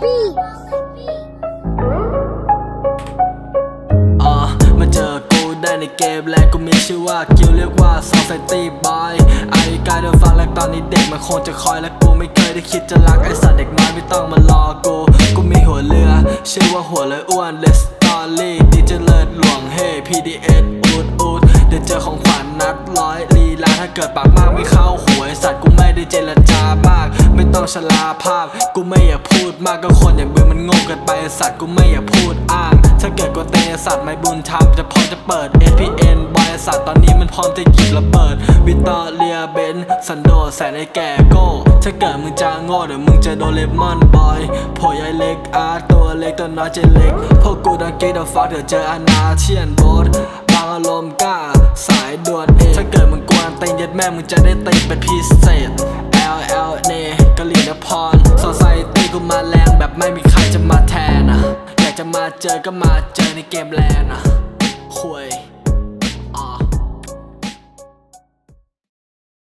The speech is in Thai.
beat. อ่ามาเจอกูได้ในเกม และกูมีชื่อว่ากิลเรียกว่า Society Boy ไอ้กายเดินฟังและตอนนี้เด็กมันคงจะคอยและกูไม่เคยได้คิดจะรักไอ้สัตว์เด็กน้อยไม่ต้องมารอกู กูมีหัวเรือ ชื่อว่าหัวเลยอ้วน Let's Story ดีเจเลิศหลวงเฮ้ PDS อูดอูดเดี๋ยวเจอของขวัญนัดร้อยลีลาถ้าเกิดปากมากไม่เข้าหวยสัตว์กูไม่ได้เจรจา ต้องชลาภาพ กูไม่อยากพูดมากก็คนอย่างมึงมันโง่เกินไปสัตว์กูไม่อยากพูดอ้าง ถ้าเกิดกูเตะสัตว์ไม่บุญธรรมจะพร้อมจะเปิด SPN บอยสัตว์ตอนนี้มันพร้อมจะหยิบระเบิด วิตตอเรียเบนสันโดแสนไอ้แก่โก้ถ้าเกิดมึงจะโง่เดี๋ยวมึงจะโดนเลมอนบอยโผล่ใหญ่เล็กอาร์ตตัวเล็กตัวน้อยใจเล็กพวกกูดังเกตเดอะฟักเดี๋ยวเจออนาเชียนโบสบางอารมณ์กล้าสายด่วนเองถ้าเกิดมึงกวนเตีนยัดแม่มึงจะได้เตีเป็นพิเศษ จะมาเจอก็มาเจอในเกมแลนด์อะ